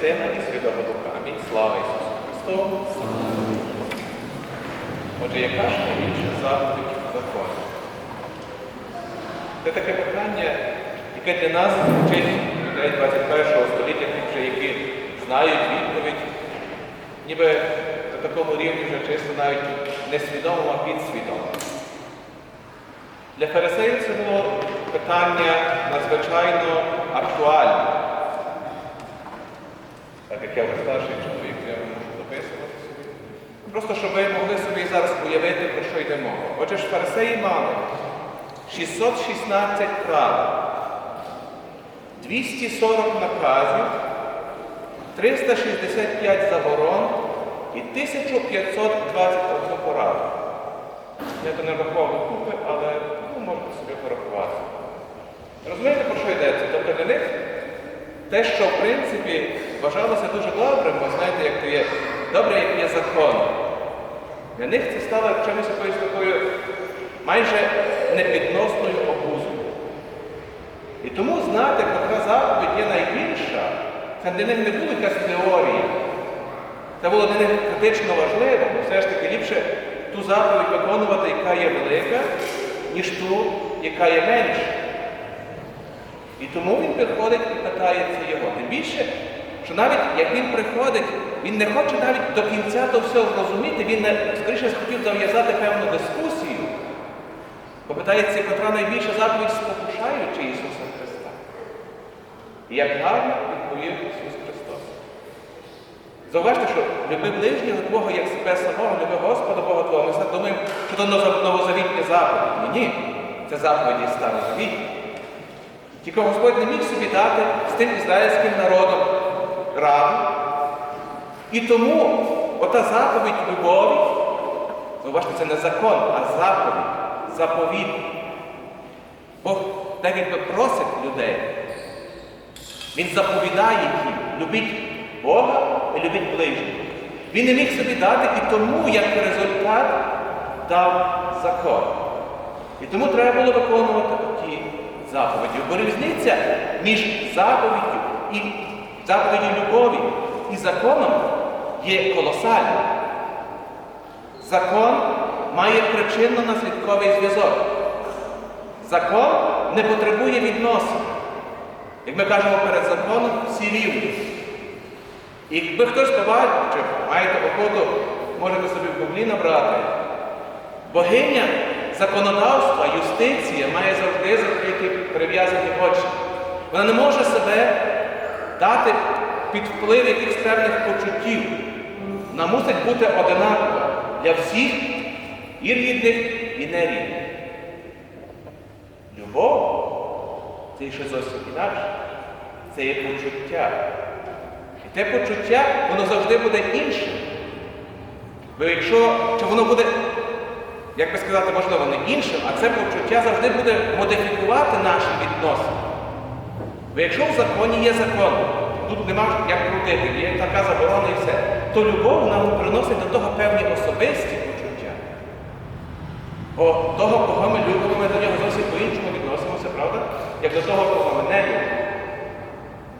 Сина і Святого Духа. Амінь. Слава Ісусу Христу. Отже, яка ж найбільша заповідь закону? Це таке питання, яке для нас звучить людей 21 століття, вже які знають відповідь, ніби на такому рівні вже чисто навіть несвідомо, а підсвідомо. Для фарисеїв це було питання надзвичайно актуальне. Так як я вже старший чоловік, я можу записувати собі. Просто щоб ви могли собі зараз уявити, про що йде мова. Отже ж, фарисеї мали 616 правил, 240 наказів, 365 заборон і 1521 пораду. Я то не враховував купи, але ну, можете собі порахувати. Розумієте, про що йдеться? Тобто для них те, що в принципі вважалося дуже добрим, бо знаєте, як то є добре, як є закон. Для них це стало чимось якоюсь такою майже непідносною обузою. І тому знати, яка заповідь є найбільша, це для них не була якась теорія. Це було для них критично важливо, бо все ж таки ліпше ту заповідь виконувати, яка є велика, ніж ту, яка є менша. І тому він приходить і питається його. Тим більше, що навіть як він приходить, він не хоче навіть до кінця то все зрозуміти, він скоріше хотів зав'язати певну дискусію, бо питається, котра найбільша заповідь спокушаючи Ісуса Христа. І як гарно відповів Ісус Христос. Зауважте, що люби ближнього Твого, як себе самого, люби Господа Бога Твого. Ми все думаємо, що то новозавітні заповіді. Ні, це заповіді старозавітні. Тільки Господь не міг собі дати з тим ізраїльським народом раду. І тому ота заповідь любові, зауважте, це не закон, а заповідь, заповідь. Бог так якби просить людей. Він заповідає їм, любіть Бога і любіть ближнього. Він не міг собі дати і тому, як результат, дав закон. І тому треба було виконувати ті заповіді. Бо різниця між заповіддю і заповіді любові і законом є колосальна. Закон має причинно-наслідковий зв'язок. Закон не потребує відносин. Як ми кажемо перед законом, всі рівні. І якби хтось побачив, чи маєте охоту, можете собі в гуглі набрати, богиня законодавства, юстиція має завжди закриті прив'язані очі. Вона не може себе дати під вплив якихось певних почуттів. Вона мусить бути одинакова для всіх і рідних, і нерідних. Любов це ще зовсім інакше. Це є почуття. І те почуття, воно завжди буде іншим. Бо якщо чи воно буде, як би сказати, можливо, не іншим, а це почуття завжди буде модифікувати наші відносини. Бо якщо в законі є закон, тут нема як крутити, є така заборона і все, то любов нам приносить до того певні особисті почуття. Бо того, кого ми любимо, ми до нього зовсім по-іншому відносимося, правда? Як до того, кого ми не любимо.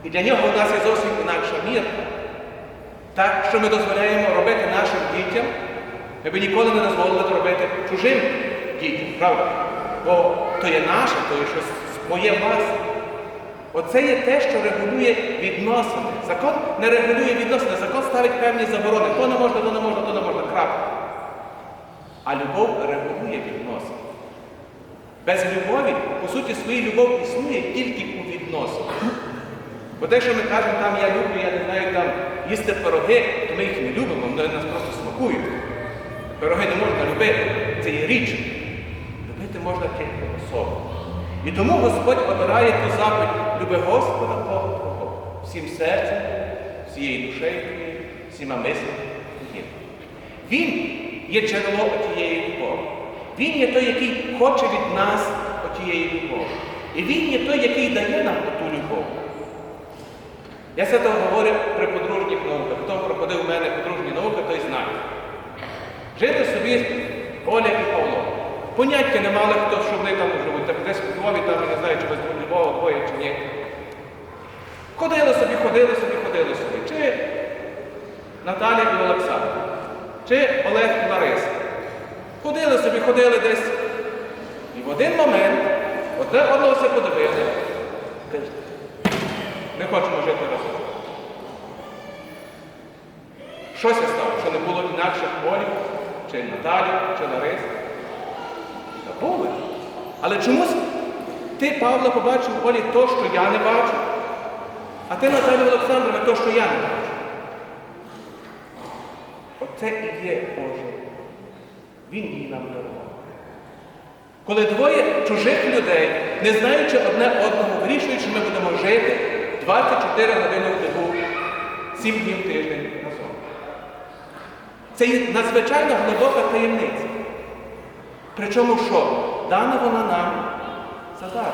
І для нього у нас є зовсім інакша мірка. Так, що ми дозволяємо робити нашим дітям, ми б ніколи не дозволили робити чужим дітям, правда? Бо то є наше, то є щось моє власне. Оце є те, що регулює відносини. Закон не регулює відносини, закон ставить певні заборони. То не можна, то не можна, то не можна. Крапка. А любов регулює відносини. Без любові, по суті, своїй любов існує тільки у відносинах. Бо те, що ми кажемо, там я люблю, я не знаю, там їсти пироги, то ми їх не любимо, вони нас просто смакують. Пироги не можна любити, це є річ. Любити можна тільки особу. І тому Господь обирає ту заповідь, люби Господа Бога Твого, всім серцем, всією душею, всіма мислями. Він є джерело отієї любові. Він є той, який хоче від нас отієї любові. І він є той, який дає нам оту любов. Я це то говорю при подружніх науках. Хто проходив у мене подружні науки, той знає. Жили собі Оля і Павло. Поняття не мали, хто що вони там Так десь у Львові, там, я не знаю, чи без Львова двоє, чи ні. Ходили собі, ходили собі, ходили собі. Чи Наталя і Олександр, чи Олег і Лариса. Ходили собі, ходили десь. І в один момент одне одного все подивили. Не хочемо жити разом. Щось стало, що не було інакших Олі, чи Наталі, чи Лариси. Та були. Але чомусь ти, Павло, побачив в Олі то, що я не бачу, а ти, Наталя Олександровна, то, що я не бачу. Оце і є Боже. Він її нам дарував. Коли двоє чужих людей, не знаючи одне одного, вирішують, що ми будемо жити 24 години в добу, 7 днів тиждень разом. Це є надзвичайно глибока таємниця. Причому що? Дана вона нам за дар.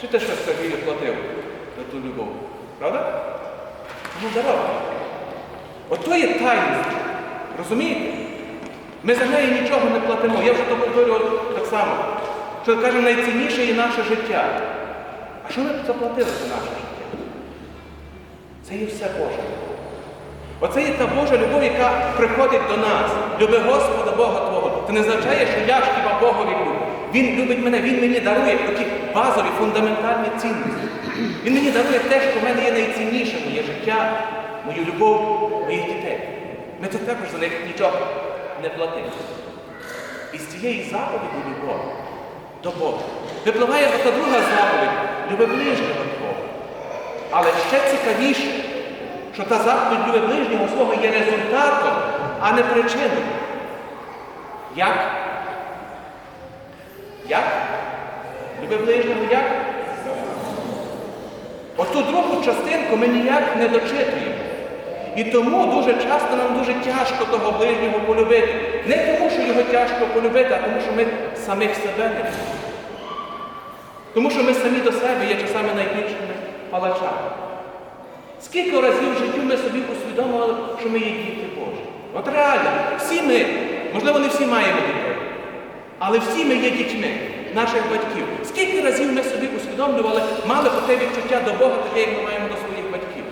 Чи те, що Сергій платив за ту любов? Правда? Ну, даровано. Ото є таїнство. Розумієте? Ми за неї нічого не платимо. Я вже то повторював так само. Що кажемо, найцінніше є наше життя. А що ми заплатили за наше життя? Це є все Боже. Оце є та Божа любов, яка приходить до нас. Люби Господа Бога Твого. Це не означає, що я ж хіба Богові люблю. Він любить мене, Він мені дарує такі базові, фундаментальні цінності. Він мені дарує те, що в мене є найцінніше, моє життя, мою любов, моїх дітей. Ми тут також за них нічого не платимо. І з цієї заповіді любові до Бога випливає ота друга заповідь люби ближнього Твого. Але ще цікавіше, що та заповідь люби ближнього свого є результатом, а не причиною. Як? Як? Люби ближнього як? Оту другу частинку ми ніяк не дочитуємо. І тому дуже часто нам дуже тяжко того ближнього полюбити. Не тому, що його тяжко полюбити, а тому, що ми самих себе не любимо. Тому що ми самі до себе є часами найбільшими палачами. Скільки разів в житті ми собі усвідомили, що ми є діти Божі? От реально, всі ми, можливо, не всі маємо дітей, але всі ми є дітьми наших батьків. Скільки разів ми собі усвідомлювали, мали те відчуття до Бога, таке, як ми маємо до своїх батьків.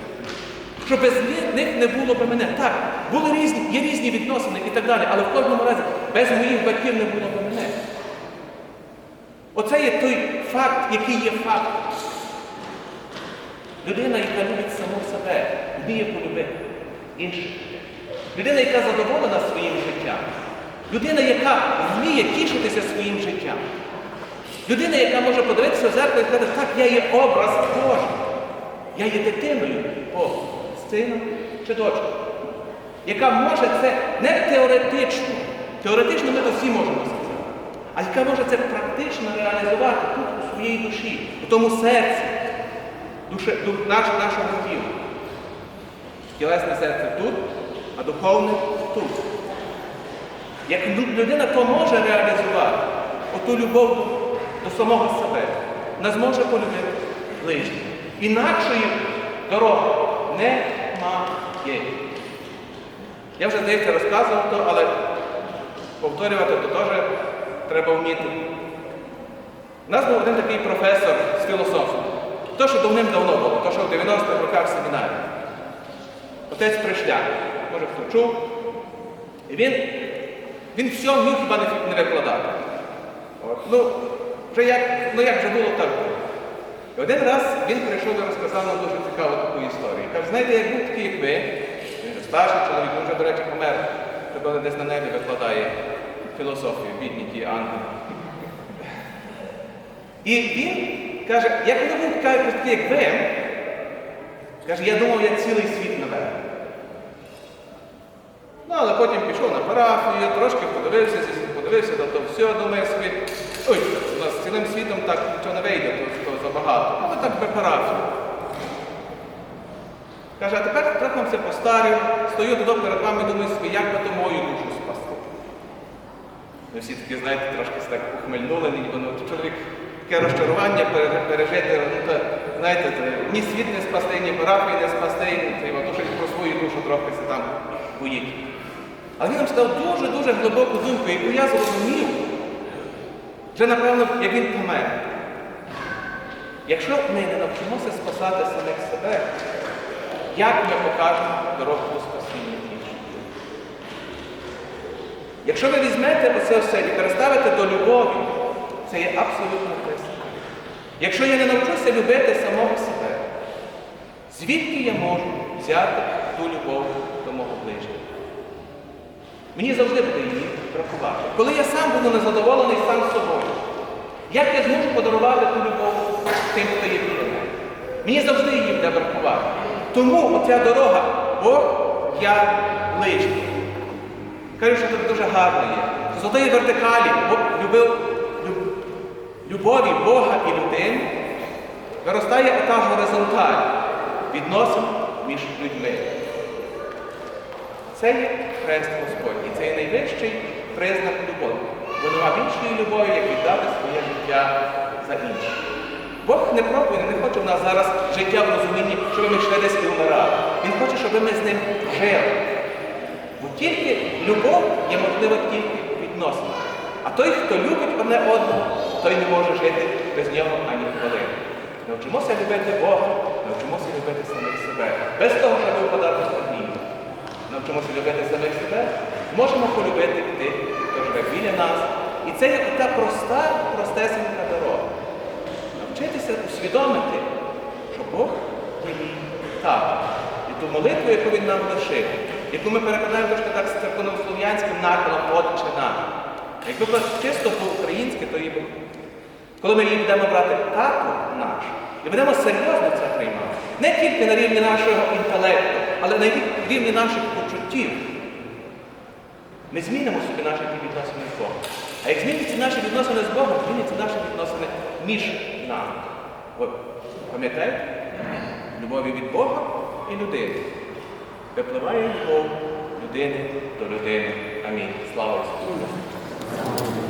Що без них- не було б мене. Так, були різні, є різні відносини і так далі, але в кожному разі без моїх батьків не було б мене. Оце є той факт, який є факт. Людина, яка любить саму себе, вміє полюбити інших. Людина, яка задоволена своїм життям. Людина, яка вміє тішитися своїм життям. Людина, яка може подивитися в зеркало і сказати, так, я є образ Божий. Я є дитиною Бога, сином чи дочкою. Яка може це не теоретично. Теоретично ми всі можемо сказати. А яка може це практично реалізувати тут у своїй душі, у тому серці, душе, ду, наш, нашого тіла. Тілесне серце тут, а духовне тут. Як людина то може реалізувати оту любов до, самого себе, вона зможе полюбити ближнього. Інакшої дороги немає. Я вже здається розказував то, але повторювати то теж треба вміти. У нас був один такий професор з філософії. То, що давним-давно було, то, що в 90-х роках семінарі. Отець Пришляк, може хто чув. І він, він все міг хіба не, не викладати. Ну, вже як, ну як вже було, так було. І один раз він прийшов і розказав нам дуже цікаву таку історію. Каже, знаєте, як був такий, як ви, він вже старший чоловік, він вже, до речі, помер, тебе десь на небі викладає філософію, бідні ті ангели. І він каже, як не був такий, такий, як ви, каже, я думав, я цілий світ наверх. Ну, але потім пішов на парафію, трошки подивився, подивився, то, то все, думає собі, ой, у нас цілим світом так нічого не вийде, то, то забагато. Але так би парафію. Каже, а тепер трохи все постарів, стою додому перед вами, думаю собі, як би то мою душу спасти. Ми всі такі, знаєте, трошки так ухмельнули, ніби ну, чоловік таке розчарування пережити, ну, то, знаєте, то, ні світ не спасти, ні парафії не спасти, треба, щось про свою душу трохи там боїть. Але він нам сказав дуже-дуже глибоку думку, яку я зрозумів, вже напевно, як він помер. Якщо ми не навчимося спасати самих себе, як ми покажемо дорогу до спасіння інших? Якщо ви візьмете оце все і переставите до любові, це є абсолютно красиво. Якщо я не навчуся любити самого себе, звідки я можу взяти ту любов? Мені завжди буде її бракувати. Коли я сам буду незадоволений сам собою, як я зможу подарувати ту любов тим, хто є біля мене? Мені завжди її буде бракувати. Тому оця дорога Бог, я ближній. Кажу, що це дуже гарно є. З вертикалі Бог любив, люб- любові Бога і людини, виростає ота горизонталь відносин між людьми. Це є хрест Господь. І це є найвищий признак любові. Бо нема більшої любові, як віддати своє життя за інших. Бог не пробує, не хоче в нас зараз життя в розумінні, щоб ми йшли десь і вмирали. Він хоче, щоб ми з ним жили. Бо тільки любов є можлива тільки відносно. А той, хто любить одне одного, той не може жити без нього ані хвилини. Навчимося любити Бога, навчимося любити самих себе. Без того, щоб випадати. Навчимося любити самих себе, зможемо полюбити тих, хто живе біля нас. І це є та проста, простесенька дорога. Навчитися усвідомити, що Бог є мій тато. І ту молитву, яку він нам лишив, яку ми перекладаємо трошки так з церковнослов'янським наколом Отче наш. Якби було чисто по-українськи, то її б- коли ми її будемо брати тато наш, і будемо серйозно це приймати, не тільки на рівні нашого інтелекту, але на рівні наших почуттів, ми змінимо собі наші відносини з Богом. А як зміняться наші відносини з Богом, зміняться наші відносини між нами. От, пам'ятаєте? Любові від Бога і людини. Випливає любов людини до людини. Амінь. Слава Ісусу!